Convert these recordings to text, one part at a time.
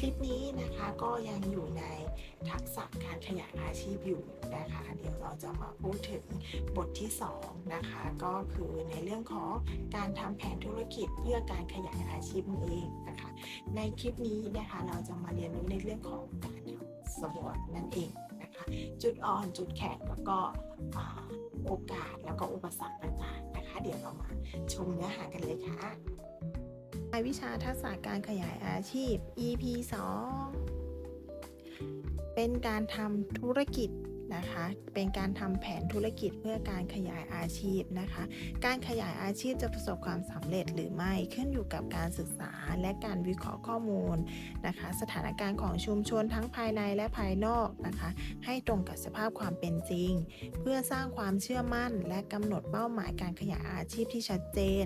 คลิปนี้นะคะก็ยังอยู่ในทักษะการขยายอาชีพอยู่นะคะเดี๋ยวเราจะมาพูดถึงบทที่2นะคะก็คือในเรื่องของการทำแผนธุรกิจเพื่อการขยายอาชีพนั่นเองนะคะ ในคลิปนี้นะคะเราจะมาเรียนรู้ในเรื่องของการทำสวอตนั่นเองนะคะจุดอ่อนจุดแข็งแล้วก็โอกาสแล้วก็อุปสรรคต่างๆนะคะ เดี๋ยวเรามาชมเนื้อหากันเลยค่ะายวิชาทักษะการขยายอาชีพ EP 2 เป็นการทำธุรกิจ นะคะ เป็นการทำแผนธุรกิจเพื่อการขยายอาชีพนะคะ การขยายอาชีพจะประสบความสำเร็จหรือไม่ขึ้นอยู่กับการศึกษาและการวิเคราะห์ข้อมูลนะคะ สถานการณ์ของชุมชนทั้งภายในและภายนอกนะคะ ให้ตรงกับสภาพความเป็นจริง เพื่อสร้างความเชื่อมั่น และกำหนดเป้าหมายการขยายอาชีพที่ชัดเจน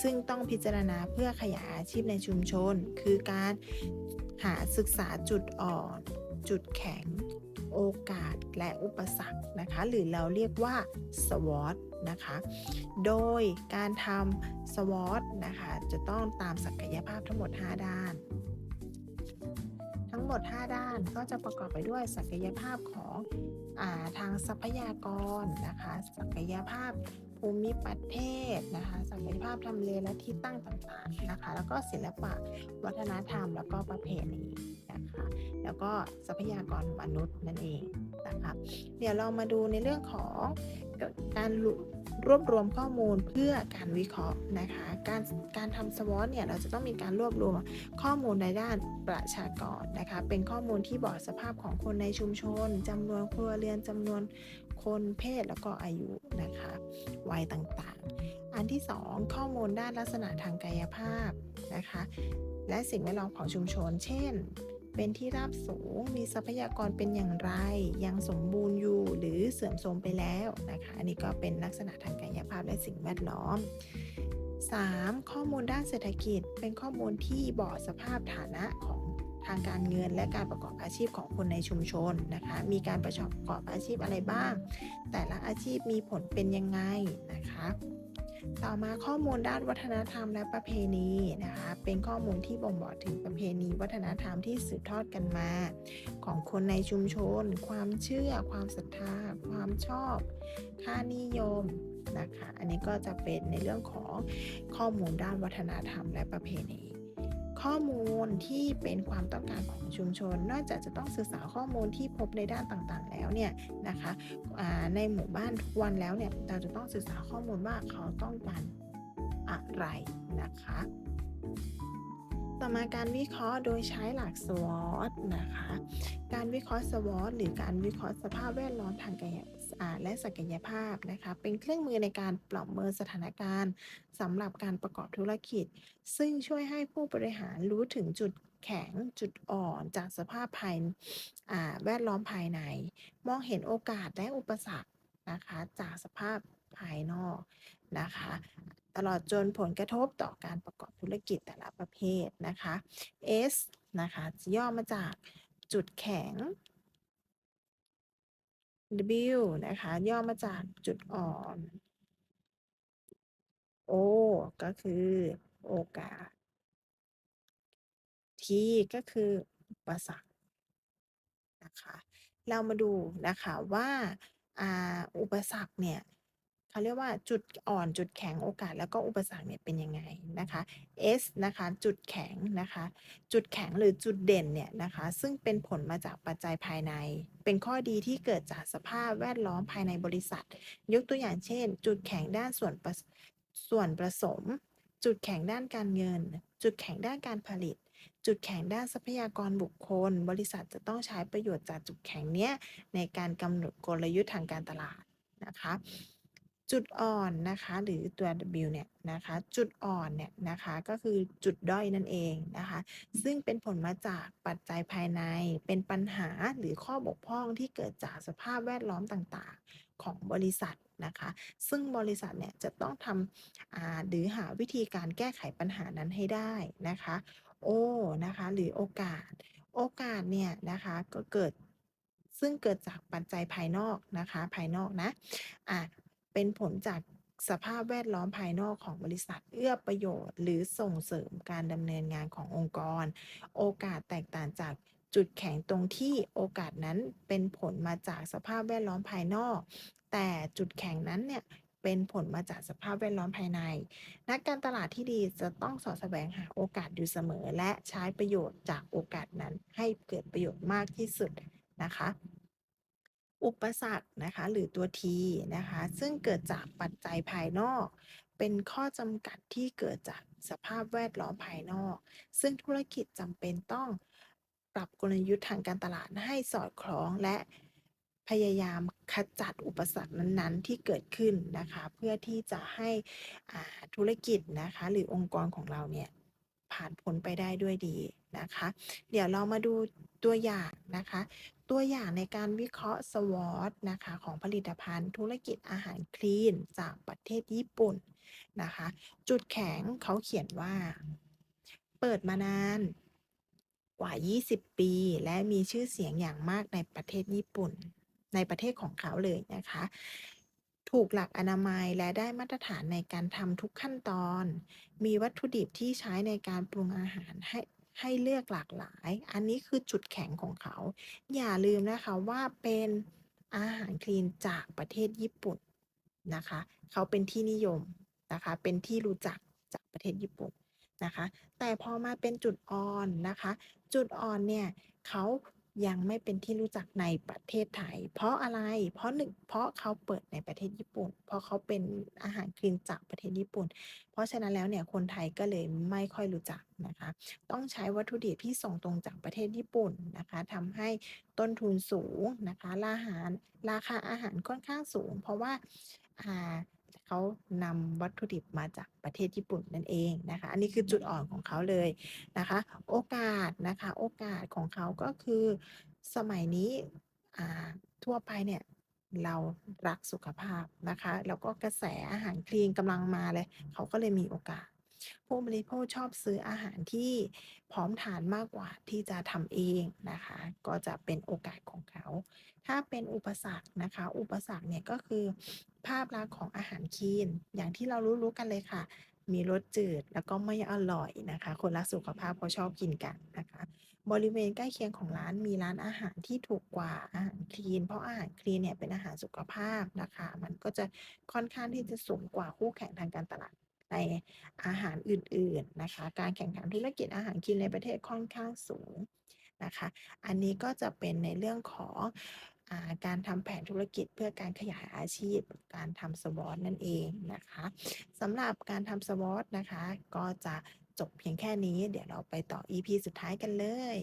ซึ่งต้องพิจารณาเพื่อขยายอาชีพในชุมชน คือการหาศึกษาจุดอ่อน จุดแข็ง โอกาสและอุปสรรคนะคะ หรือเราเรียกว่า SWOT นะคะ โดยการทำ SWOT นะคะ จะต้องตามศักยภาพทั้งหมด 5 ด้าน งหมด 5 ด้านก็จะประกอบไปด้วยศักยภาพของอาทางทรัพยากรนะคะ ศักยภาพภูมิประเทศนะคะ ศักยภาพทำเลและที่ตั้งต่างๆนะคะ แล้วก็ศิลปะวัฒนธรรม แล้วก็ประเพณีนะคะ แล้วก็ทรัพยากรมนุษย์นั่นเองนะคะ เดี๋ยวเรามาดูในเรื่องของการ รวบรวมข้อมูลเพื่อการวิเคราะห์นะคะ การการทำสวอตเนี่ยเราจะต้องมีการรวบรวมข้อมูลในด้านประชากรนะคะ เป็นข้อมูลที่บอกสภาพของคนในชุมชนจำนวนครัวเรือนจำนวนคนเพศแล้วก็อายุนะคะวัยต่างๆ อันที่ 2 ข้อมูลด้านลักษณะทางกายภาพนะคะ และสิ่งแวดล้อมของชุมชน เช่น เป็นที่ราบสูง มีทรัพยากรเป็นอย่างไร ยังสมบูรณ์อยู่หรือเสื่อมโทรมไปแล้วนะคะ อันนี้ก็เป็นลักษณะทางกายภาพและสิ่งแวดล้อม 3. ข้อมูลด้านเศรษฐกิจ เป็นข้อมูลที่บอกสภาพฐานะของทางการเงินและการประกอบอาชีพของคนในชุมชนนะคะ มีการประกอบอาชีพอะไรบ้าง แต่ละอาชีพมีผลเป็นยังไงนะคะ ต่อมาข้อมูลด้านวัฒนธรรมและประเพณีนะคะ เป็นข้อมูลที่บ่งบอกถึงประเพณีวัฒนธรรมที่สืบทอดกันมา ของคนในชุมชน ความเชื่อ ความศรัทธา ความชอบ ค่านิยมนะคะ อันนี้ก็จะเป็นในเรื่องของข้อมูลด้านวัฒนธรรมและประเพณี ข้อมูลที่เป็นความต้องการของชุมชน นอกจากจะต้องศึกษาข้อมูลที่พบในด้านต่างๆ แล้วเนี่ยนะคะในหมู่บ้านทุกวันแล้วเนี่ยเราจะต้องศึกษาข้อมูลว่าเขาต้องการอะไรนะคะต่อมาการวิเคราะห์โดยใช้หลัก SWOT นะคะ การวิเคราะห์ SWOT หรือการวิเคราะห์สภาพแวดล้อมทางกาย และศักยภาพนะคะ เป็นเครื่องมือในการประเมินสถานการณ์สำหรับการประกอบธุรกิจ ซึ่งช่วยให้ผู้บริหารรู้ถึงจุดแข็งจุดอ่อนจากสภาพภายแวดล้อมภายใน มองเห็นโอกาสและอุปสรรคนะคะจากสภาพภายนอกนะคะ ตลอดจนผลกระทบต่อการประกอบธุรกิจแต่ละประเภทนะคะ S นะคะย่อมาจากจุดแข็ง W นะคะ ย่อมาจากจุดอ่อน O ก็คือโอกาส T ก็คืออุปสรรคนะคะ เรามาดูนะคะว่าอุปสรรคเนี่ย เขาเรียกว่าจุดอ่อนจุดแข็งโอกาสแล้วก็อุปสรรคเนี่ยเป็นยังไงนะคะ S นะคะจุดแข็งนะคะ จุดแข็งหรือจุดเด่นเนี่ยนะคะ ซึ่งเป็นผลมาจากปัจจัยภายใน เป็นข้อดีที่เกิดจากสภาพแวดล้อมภายในบริษัท ยกตัวอย่างเช่น จุดแข็งด้านส่วนส่วนผสม จุดแข็งด้านการเงิน จุดแข็งด้านการผลิตจุดแข็งด้านทรัพยากรบุคคล บริษัทจะต้องใช้ประโยชน์จากจุดแข็งเนี้ยในการกำหนดกลยุทธ์ทางการตลาดนะคะ จุดอ่อนนะคะหรือตัว W เนี่ยนะคะจุดอ่อนเนี่ยนะคะก็คือจุดด้อยนั่นเองนะคะซึ่งเป็นผลมาจากปัจจัยภายในเป็นปัญหาหรือข้อบกพร่องที่เกิดจากสภาพแวดล้อมต่างๆของบริษัทนะคะซึ่งบริษัทเนี่ยจะต้องทำหรือหาวิธีการแก้ไขปัญหานั้นให้ได้นะคะโอนะคะหรือโอกาส โอกาสเนี่ยนะคะก็เกิดซึ่งเกิดจากปัจจัยภายนอกนะคะ ภายนอกนะอะ เป็นผลจากสภาพแวดล้อมภายนอกของบริษัท เอื้อประโยชน์ หรือส่งเสริมการดำเนินงานขององค์กร โอกาสแตกต่างจากจุดแข็งตรงที่โอกาสนั้นเป็นผลมาจากสภาพแวดล้อมภายนอก แต่จุดแข็งนั้นเนี่ยเป็นผลมาจากสภาพแวดล้อมภายใน นักการตลาดที่ดีจะต้องสอดแสวงหาโอกาสอยู่เสมอ และใช้ประโยชน์จากโอกาสนั้นให้เกิดประโยชน์มากที่สุดนะคะ อุปสรรคนะคะหรือตัว T นะคะซึ่งเกิดจากปัจจัยภายนอก เป็นข้อจำกัดที่เกิดจากสภาพแวดล้อมภายนอก ซึ่งธุรกิจจำเป็นต้องปรับกลยุทธ์ทางการตลาดให้สอดคล้องและพยายามขจัดอุปสรรคนั้นๆ ที่เกิดขึ้นนะคะ เพื่อที่จะให้ธุรกิจนะคะหรือองค์กรของเราเนี่ยผ่านพ้นไปได้ด้วยดีนะคะ เดี๋ยวเรามาดูตัวอย่าง นะคะ ตัวอย่างในการวิเคราะห์ SWOT นะคะของผลิตภัณฑ์ธุรกิจอาหารคลีนจากประเทศญี่ปุ่นนะคะ จุดแข็งเขาเขียนว่า เปิดมานานกว่า 20 ปี และมีชื่อเสียงอย่างมากในประเทศญี่ปุ่น ในประเทศของเขาเลยนะคะ ถูกหลักอนามัยและได้มาตรฐานในการทำทุกขั้นตอน มีวัตถุดิบที่ใช้ในการปรุงอาหารให้ ให้เลือกหลากหลาย อันนี้คือจุดแข็งของเขา อย่าลืมนะคะว่าเป็นอาหารคลีนจากประเทศญี่ปุ่นนะคะ เขาเป็นที่นิยมนะคะ เป็นที่รู้จักจากประเทศญี่ปุ่นนะคะ แต่พอมาเป็นจุดอ่อนนะคะ จุดอ่อนเนี่ยเขา ยังไม่เป็นที่รู้จักในประเทศไทย เพราะอะไร เพราะหนึ่งเพราะเขาเปิดในประเทศญี่ปุ่น เพราะเขาเป็นอาหารคลีนจากประเทศญี่ปุ่น เพราะฉะนั้นแล้วเนี่ยคนไทยก็เลยไม่ค่อยรู้จักนะคะ ต้องใช้วัตถุดิบที่ส่งตรงจากประเทศญี่ปุ่นนะคะทำให้ต้นทุนสูงนะคะราหารราคาอาหารค่อนข้างสูง เพราะว่าอ่า เขานำวัตถุดิบมาจากประเทศญี่ปุ่นนั่นเองนะคะ อันนี้คือจุดอ่อนของเขาเลยนะคะ โอกาสนะคะโอกาสของเขาก็คือสมัยนี้ทั่วไปเนี่ยเรารักสุขภาพนะคะ แล้วก็กระแสอาหารคลีนกำลังมาเลย เขาก็เลยมีโอกาส ผู้บริโภคชอบซื้ออาหารที่พร้อมทานมากกว่าที่จะทำเองนะคะ ก็จะเป็นโอกาสของเขา ถ้าเป็นอุปสรรคนะคะ อุปสรรคเนี่ยก็คือภาพลักษณ์ของอาหารคีน อย่างที่เรารู้ๆกันเลยค่ะ มีรสจืดแล้วก็ไม่อร่อยนะคะ คนรักสุขภาพเขาชอบกินกันนะคะ บริเวณใกล้เคียงของร้านมีร้านอาหารที่ถูกกว่าอาหารคลีน เพราะอาหารคลีนเนี่ยเป็นอาหารสุขภาพนะคะ มันก็จะค่อนข้างที่จะสูงกว่าคู่แข่งทางการตลาด ในอาหารอื่นๆนะคะ การแข่งขันธุรกิจอาหารคลีนในประเทศค่อนข้างสูงนะคะ อันนี้ก็จะเป็นในเรื่องของอ่าการทำแผนธุรกิจเพื่อการขยายอาชีพ การทำ SWOT นั่นเองนะคะสำหรับการทำ SWOT นะคะ ก็จะจบเพียงแค่นี้ เดี๋ยวเราไปต่อ EP สุดท้ายกันเลย